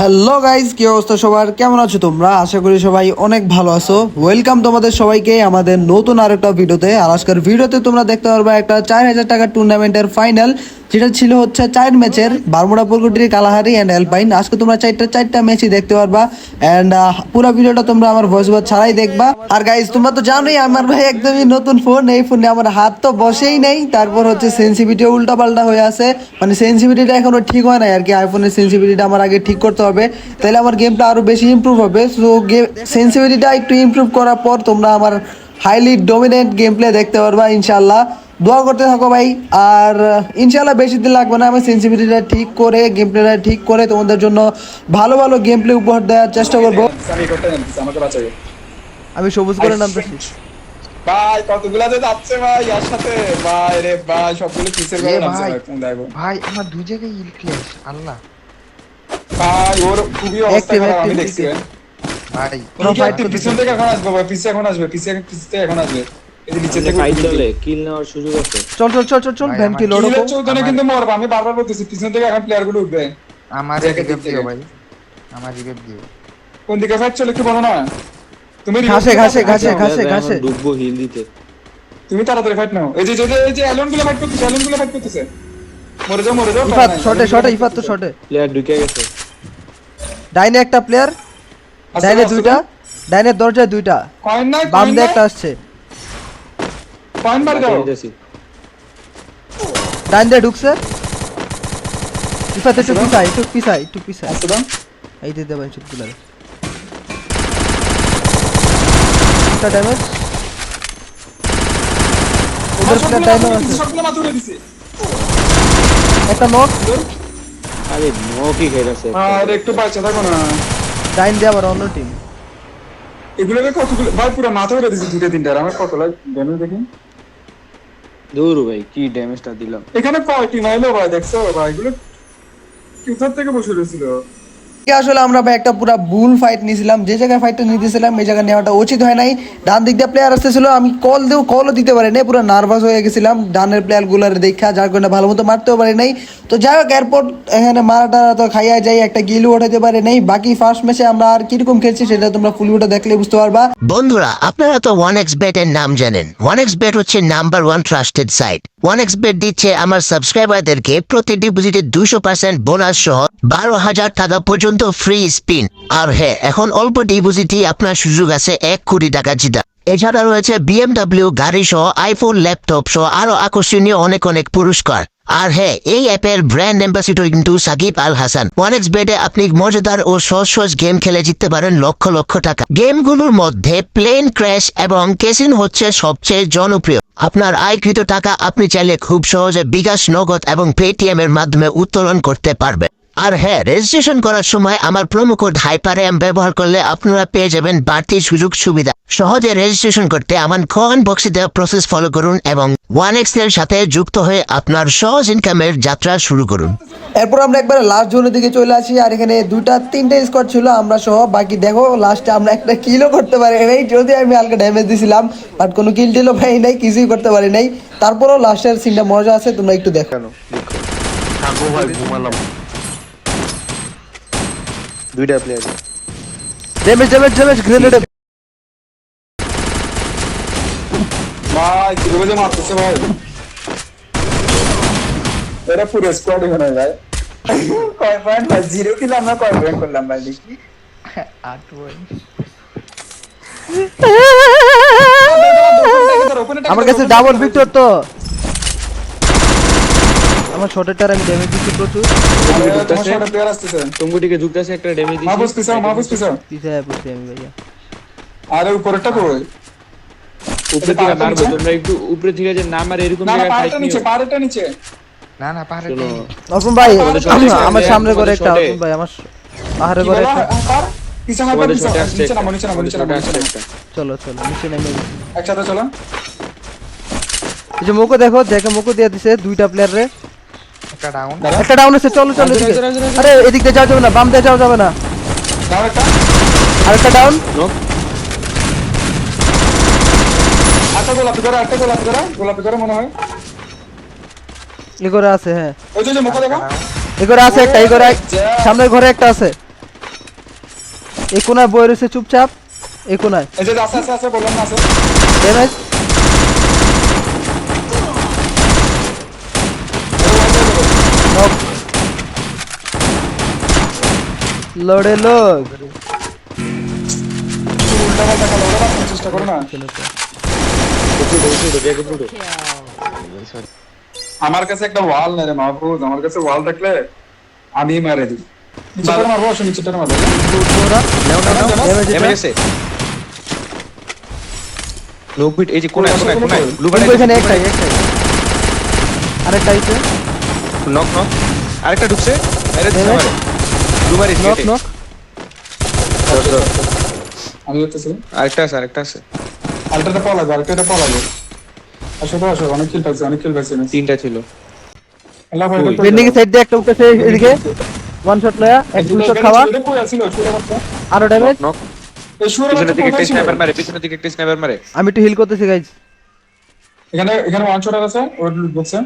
Hello guys কি অবস্থা সবার? কেমন আছো তোমরা? আশা করি সবাই অনেক ভালো আছো। ওয়েলকাম তোমাদের সবাইকে আমাদের নতুন আরেকটা ভিডিওতে। আর আজকের ভিডিওতে তোমরা দেখতে পারবে একটা চার হাজার টাকার টুর্নামেন্টের ফাইনাল যেটা ছিল হচ্ছে চার ম্যাচের বারমুডা পুরকুটির কালাহারি অ্যান্ড এলপাইন আজকে তোমরা চারটা চারটা ম্যাচই দেখতে পারবা। অ্যান্ড পুরো ভিডিওটা তোমরা আমার ভয়েস ওভার ছাড়াই দেখবা। আর গাইজ তোমরা তো জানোই, আমার ভাই একদমই নতুন ফোন এই ফোনে আমার হাত তো বসেই নেই। তারপর হচ্ছে সেন্সিভিটিও উল্টা পাল্টা হয়ে আছে। মানে সেন্সিভিটিটা এখনও ঠিক হয় নাই আর কি। আইফোনের সেন্সিভিটিটা আমার আগে ঠিক করতে হবে। তাহলে আমার গেমটা আরও বেশি ইমপ্রুভ হবে। সো গেম সেন্সিভিটিটা একটু ইমপ্রুভ করার পর তোমরা আমার হাইলি ডোমিনেন্ট গেম প্লে দেখতে পারবা ইনশাল্লাহ দোয়া করতে থাকো ভাই। আর ইনশাল্লাহ বেশি দিন লাগবে না। আমি সেন্সিভিটিটা ঠিক করে গেম প্লেটা ঠিক করে তোমাদের জন্য ভালো ভালো গেম প্লে উপহার দেওয়ার চেষ্টা করব। আমি সবুজ করে নামতেছি। ভাই কতগুলা যে যাচ্ছে ভাই এর সাথে ভাই রে ভাই সবগুলো কিসের করে নামছে ভাই। ভাই কোন ভাই আমার দুই জায়গায় ইল আল্লাহ। ভাই ওর খুবই অবস্থা খারাপ আমি দেখছি। ভাই ওরা ঠিক fight পিছন থেকে এখন আসবে ভাই পিছে এখন আসবে পিছে পিছে এখন আসবে। এই নিচে থেকে ফাইট চলে কিল নেওয়ার সুযোগ আছে। চল চল চল চল চল ভ্যান কি লড়ো কিলের চৌধনে কিন্তু মরবে আমি বারবার বলতেছি পিছন থেকে এখন প্লেয়ারগুলো উঠবে। আমার জায়গা দিও ভাই। আমার রিভেভ দিও কোন দিকে ফাইট চলে একটু বলো না। তুমি ঘাসে, remote ঘাসে, ঘাসে, ঘাসে। ডুববো হিল দিতে তুমি তাড়াতাড়ি ফাইট নাও। এই যে যে যে- এই যে অ্যালনগুলো ফাইট করতেছে অ্যালনগুলো ফাইট করতেছে। মরে যাও মরে যাও ইফাত শটে শটে ইফাত তো শটে প্লেয়ার ঢুকে গেছে। ডাইনে একটা প্লেয়ার ডাইনে দুইটা ডাইনে দরজায় দুইটা। কয়েন নাই বাম দিয়ে একটা আসছে। কয়েন মার দাও। ডাইন দিয়ে ঢুকছে। ইফাত একটু পিছাই একটু পিছাই একটু পিছাই। এই দিয়ে দেবেন শুধু তুলে একটা ড্যামেজ ওদের প্লেয়ার ডাইনও আছে। সবগুলো একটা নক আরে নো খেলেছে আর একটু বাচ্চা থাকো না। ডাইন দিয়ে আবার অন্য টিম এগুলোকে কতগুলো ভাই পুরো মাথা ঘুরে দিছে দুটো তিনটা আমার কত লাগ ড্যামেজ দেখি। দূর ভাই কি ড্যামেজটা দিলাম। এখানে কয় টিম আইলো ভাই দেখছ? ভাই এগুলো কোথা থেকে বসে রয়েছিল? আসলে আমরা ভাই একটা পুরো বুল ফাইট নিয়েছিলাম। যে জায়গায় ফাইটটা নিতেছিলাম, এই জায়গায় নেওয়াটা উচিত হয় নাই। ডান দিক দিয়ে প্লেয়ার আসতেছিল, আমি কল কলও দিতে পারি নাই পুরো নার্ভাস হয়ে গেছিলাম। ডানের দেখা, যার কারণে ভালো মতো মারতেও পারি নাই। তো যাই হোক এখানে মারাটা তো খাইয়া যাই, একটা গিলু ওঠাতে পারি নাই। বাকি ফার্স্ট ম্যাচে আমরা আর কীরকম খেলছি সেটা তোমরা ফুল দেখলে বুঝতে পারবা। বন্ধুরা, আপনারা তো ওয়ান এক্স বেট এর নাম জানেন। ওয়ান এক্স বেট হচ্ছে number one trusted site one X bet দিচ্ছে আমার সাবস্ক্রাইবারদেরকে প্রতি ডিপোজিটে দুশো পার্সেন্ট বোনাস সহ বারো হাজার টাকা পর্যন্ত ফ্রি স্পিন আর হ্যাঁ এখন অল্প ডিপোজিটই আপনার সুযোগ আছে এক কোটি টাকা জিতা এছাড়া রয়েছে বিএমডাব্লিউ গাড়ি সহ আইফোন ল্যাপটপ সহ আরও আকর্ষণীয় অনেক অনেক পুরস্কার। আর হ্যাঁ এই অ্যাপের ব্র্যান্ড অ্যাম্বাসিডর কিন্তু সাকিব আল হাসান। ওয়ানেক্স বেডে আপনি মজাদার ও সহজ সহজ গেম খেলে জিততে পারেন লক্ষ লক্ষ টাকা। গেমগুলোর মধ্যে প্লেন ক্র্যাশ এবং কেসিন হচ্ছে সবচেয়ে জনপ্রিয়। আপনার আয়কৃত টাকা আপনি চাইলে খুব সহজে বিকাশ, নগদ এবং পেটিএম এর মাধ্যমে উত্তোলন করতে পারবেন। আর হ্যাঁ রেজিস্ট্রেশন করার সময় আমার প্রোমো কোড হাইপার এম ব্যবহার করলে আপনারা পেয়ে যাবেন বাড়তি সুযোগ সুবিধা। সহজে রেজিস্ট্রেশন করতে আমার কমেন্ট বক্সে দেওয়া প্রসেস ফলো করুন এবং ওয়ান এক্সের সাথে যুক্ত হয়ে আপনার সহজ ইনকামের যাত্রা শুরু করুন। এরপর আমরা একবার লাস্ট জোনের দিকে চলে আসি আর এখানে দুইটা তিনটে স্কোয়াড ছিল আমরা সহ বাকি দেখো লাস্টে আমরা একটা কিলও করতে পারি নাই যদি আমি হালকা ড্যামেজ দিছিলাম বাট কোনো কিল টিলও পাই নাই কিছুই করতে পারি নাই। তারপরেও লাস্টের সিনটা মজা আছে তোমরা একটু দেখো। দুইটা player damage damage damage grenade ভাই কীভাবে মারতেছে ভাই? এরা পুরো স্কোয়াড এখানে ভাই। কয় পয়েন্ট ভাই? জিরো কিলো আমরা কয় পয়েন্ট করলাম ভাই দেখি। আট পয়েন্ট আমার কাছে ডাবল ভিক্টর তো। আমার শর্টেরটার আমি ড্যামেজ দিচ্ছি প্রচুর। টঙ্গুটিকে যুক্তাছে একটা ড্যামেজ দিচ্ছি। মাহবুস পিছাও মাহবুস পিছাও পিছিয়ে পড়ছি আমি ভাইয়া। আরে উপরেরটা কই? উপরে থেকে মারবো তোমরা একটু উপরে থেকে যে না মারে এরকম না ফাইট পাহাড়টা নিচে নিও। পাহাড়টা নিচে। না না পাহাড়ে চলো। অর্পণ ভাই আমার সামনে করে একটা। অর্পণ ভাই আমার পাহাড়ে করে একটা পার। পিছে মারবে তোমাদের পিছে শটে আসছে নিচে নামো নিচে নামো নিচে নামো নিচে নামো একটা চলো চলো নিচে নেমে গেছি। একসাথে চলো। এই যে মুখো দেখো দেখে মুখো দিয়ে দিছে দুইটা প্লেয়ার রে একটা ডাউন একটা ডাউন আছে চলো চলো আরে এদিক দিয়ে যাওয়া যাবে না বাম দিয়ে যাওয়া যাবে না। দাও একটা। আরেকটা ডাউন একটা গোলাপি করে একটা গোলাপি করে গোলাপি করে মনে হয়। এ করে আছে হ্যাঁ। ওই যে মুখ দেখো। করে আছে একটা এই করে সামনের ঘরে একটা আছে। এই কোনায় বই রয়েছে চুপচাপ। এই কোনায়। এই যে আছে আছে আছে বললাম না আছে। ড্যামেজ লড়ে লোক। চেষ্টা করো না আমার কাছে একটা ওয়াল নেই রে মাহফুজ আমার কাছে ওয়াল থাকলে আমি মারে দিই। নিচেটা মারবো অবশ্যই নিচেটা মারবো। এই যে কোনায় কোনায় কোনায় ব্লু কিন্তু এখানে একটাই একটাই আরেকটা আইছে নক নক আরেকটা ঢুকছে। নেমে? আমারে ব্লু মারি নক নক আমি হতেছি আরেকটা আছে আরেকটা আছে। আলটাটা পাওয়া লাগবে আলটাটা পাওয়া লাগবে আসো তো আসো অনেক কিল পাইছি অনেক কিল পাইছি তিনটা ছিল। আল্লাহ ভাই বেন্ডিং সাইড দিয়ে একটা উঠেছে এদিকে। ওয়ান শট লয়া এক ফুল শট খাওয়া। আরও ড্যামেজ নক পিছনের দিকে একটা স্নাইপার মারে পিছনের দিকে একটা স্নাইপার মারে। আমি একটু হিল করতেছি গাইজ এখানে এখানে ওয়ান শট আছে ওর লুট বক্সে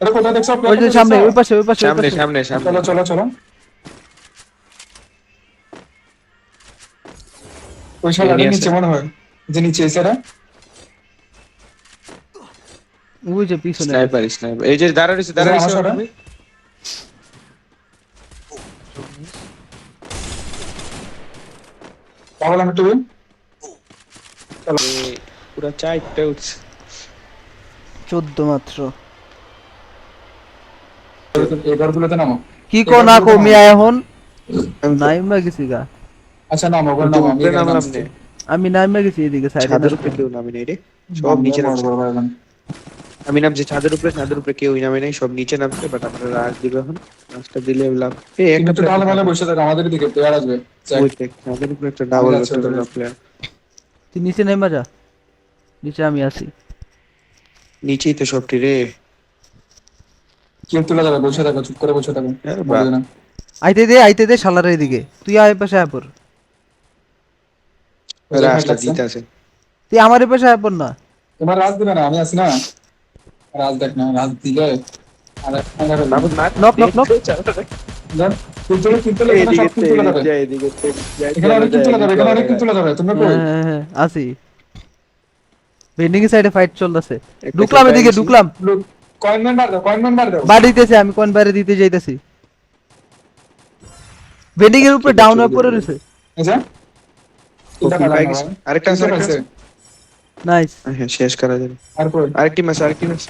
এটা কোথায় দেখছ ওই সামনে ওই পাশে ওই পাশে সামনে সামনে সামনে। চলো চলো চলো। ওই শালাটা নিচে মনে হয় যে নিচে এসে রে ওই যে পিছনে। Sniper sniper. এই যে দাঁড়া রইছে দাঁড়া রইছে। পাগল আমি পুরা চারটা উঠছে। চোদ্দ মাত্র। এবার গুলোতে নামো। কি কো না কো মিয়া এখন? নাইমা গেছি গা। আচ্ছা নামো নামো আমি উপরে এখানে নে আমি নাইমা গেছি এদিকে সাইডে ছাদের উপরে কেউ নামে নাই রে। সব নিচে নামছে। আমি নামছি ছাদের উপরে ছাদের উপরে কেউই নামে নাই সব নিচে নামছে বাট আমরা রাজ দিব এখন। রাজটা দিলে লাভ এই একটা ভালে বসে থাকো আমাদের দিকে প্লেয়ার আসবে। ওই দেখ ছাদের উপরে একটা ডাবল একটা প্লেয়ার তুই নিচে নাইমা যা। নিচে আমি আছি। নিচেই তো সবটি রে। কেউ তুলে যাবে বসে থাকো চুপ করে বসে থাকো। আইতে দে আইতে দে শালার এদিকে তুই আয় পাশে আয় পর। আছে। তুই আমার এই পাশে আয় পর না তোমার রাজ দিবে না আমি আছি না। রাজ দেখ না রাজ দিলে তোমরা কই? হ্যাঁ হ্যাঁ হ্যাঁ আছি। সাইডে ফাইট চলতেছে। ঢুকলাম এদিকে ঢুকলাম। কয়েন মার দাও কয়েন মার দাও। বাড়ি দিতেছে আমি কোন বাইরে দিতে যাইতেছি। বেন্ডিং এর উপরে ডাউন হয়ে পড়ে রয়েছে। আচ্ছা এটা ওকে, কাটা পাই না গেছে। ভাই। আরেকটা আছে, কিসের আরেকটা আছে? নাইস হ্যাঁ শেষ করা যাবে আরেকটি মাছ আরেকটি মাছ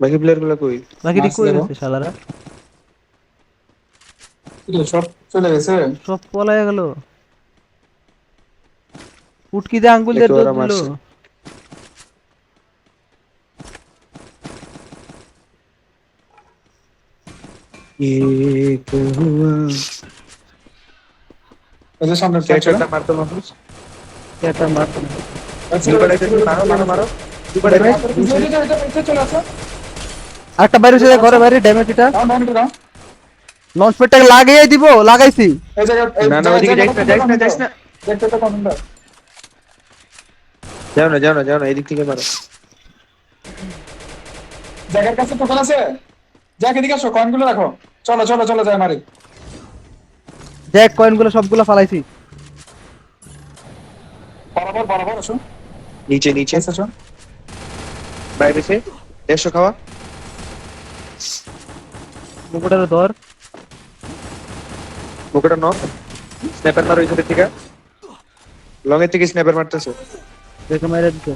বাকি প্লেয়ারগুলো কই বাকি শালারা সব চলে গেছে সব পলায় গেল উটকি দিয়ে আঙ্গুল দিয়ে দৌড় দিল মারছে। এক হুয়া এই যে সামনে ক্যারেক্টারটা মারতো মাহফুজ এটা মার আচ্ছা, দুবার এটা মারো মারো মারো দুবার এটা পিছনে, পিছনে, পিছনে, পিছনে চলে আসো। আরেকটা বাইরে হচ্ছে ঘরে বাইরে ড্যামেজ এটা দাও, দাও, দাও। লঞ্চ প্যাডটাকে লাগিয়ে দিব লাগাইছি এই জায়গায়- এই না না জায়গায়- ওদিকে যাইস না জায়গাটা যাইস না কমেন্ট যাইস দাও। না জায়গাটা কমেন্ট দাও। যাও না যাও না যাও না এদিক থেকে মারো জায়গার কাছে টোকেন আছে যাক এদিকে আসো কয়েনগুলো রাখো। চলো চলো চলো যাই মারি। জ্যাক কয়েনগুলো সবগুলো ফালাইছি। বরাবর বরাবর আসো। নিচে নিচে। এসে আসো। বাইরে সে দেড়শো খাওয়া। মুকুটার ধর। মুখটা নক স্ন্যাপার মারো ওই থেকে। লং এর থেকে স্ন্যাপার মারতেছে। দেখে মেরে দিতে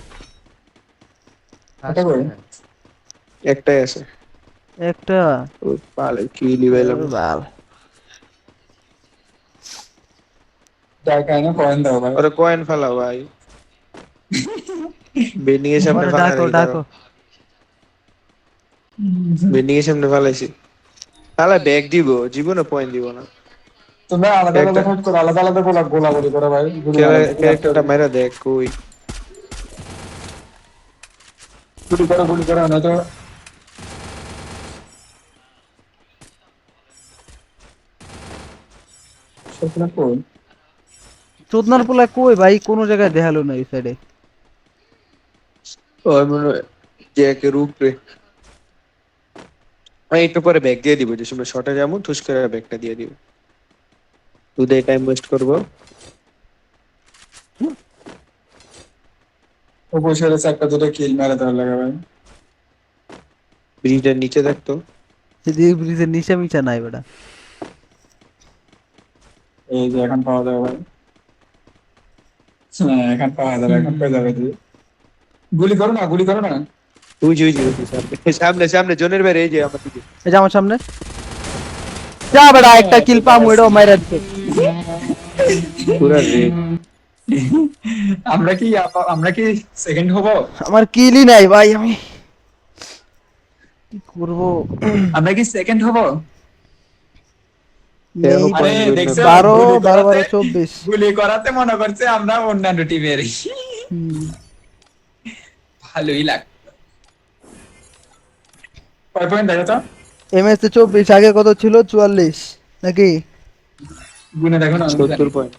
একটাই আছে। একটা। পালে কি লিভেল বাল যাই কাইনে কয়েন দাও ভাই। ওরে কয়েন ফেলাও ভাই। বেন্ডিং এর সামনে ডাকো ডাকো। বেন্ডিং এর সামনে ফালাইছি। তাহলে ব্যাগ দিব জীবনে পয়েন্ট দিব না। তোমরা আলাদা আলাদা ফাইট করো আলাদা আলাদা গোলা গোলাগুলি করো ভাই। ক্যারেক্টারটা মেরা দেখ কই। গুলি করো গুলি করো নয়তো কই চোদনার পোলায় কই ভাই? কোনো জায়গায় দেখাল না এই সাইডে ওই মনে জ্যাকের উপরে আমি একটু পরে ব্যাগ দিয়ে দিব যে সময় শর্টে যাব ঠুস করে ব্যাগটা দিয়ে দিব। দুধে টাইম ওয়েস্ট করব। ও বসে রয়েছে একটা দুটো কিল মেরে দেওয়ার লাগে ভাই। ব্রিজের নিচে দেখতো এদিকে ব্রিজের নিচে মিচা নাই বেটা। এই যে এখন পাওয়া যাবে ভাই। হ্যাঁ এখন পাওয়া যাবে এখন পেয়ে যাবে গুলি করো না গুলি করো না। ওই যে ওই যে সামনে সামনে জনের বাইরে এই যে আমার দিকে। এই যে আমার সামনে। যা একটা কিল পাম ওইটাও মাইরা দিতে পুরা রেড আমরা কি আপা- আমরা কি সেকেন্ড হব? আমার কিলই নাই ভাই আমি কি করব? আমরা কি সেকেন্ড হব তেরো নেই। আরে point দেখছ বারো বারো বারো চব্বিশ। গুলি করাতে মনে করছে আমরা অন্যান্য টিমের ভালোই লাগ কয় পয়েন্ট দেখো তো? এমএস চব্বিশ আগে কত ছিল? চুয়াল্লিশ নাকি? গুনে দেখো না সত্তর পয়েন্ট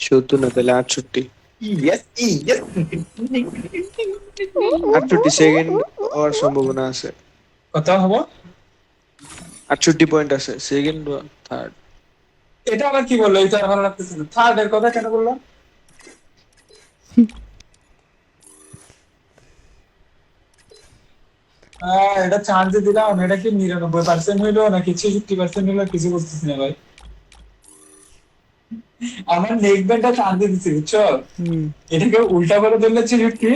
সত্তর না তাহলে আটষট্টি। ইয়েস ইয়েস আটষট্টি সেকেন্ড হওয়ার সম্ভাবনা আছে। কত হব? আটষট্টি পয়েন্ট আছে সেকেন্ড থার্ড এটা আবার কি বলল? এটা ভালো লাগতেছে না। থার্ড এর কথা কেন বললাম আহ, এটা চান্স দিলাম। এটা কি নিরানব্বই পার্সেন্ট হইল নাকি ছেষট্টি পার্সেন্ট হইল? কিছু বুঝতেছি না ভাই। আমার নেক ব্যান্ডটা চান্স দিচ্ছি বুঝছ? হুম। এটাকে উল্টা করে ধরলে ছেষট্টি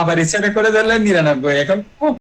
আবার ইচ্ছাটা করে ধরলে নিরানব্বই। এখন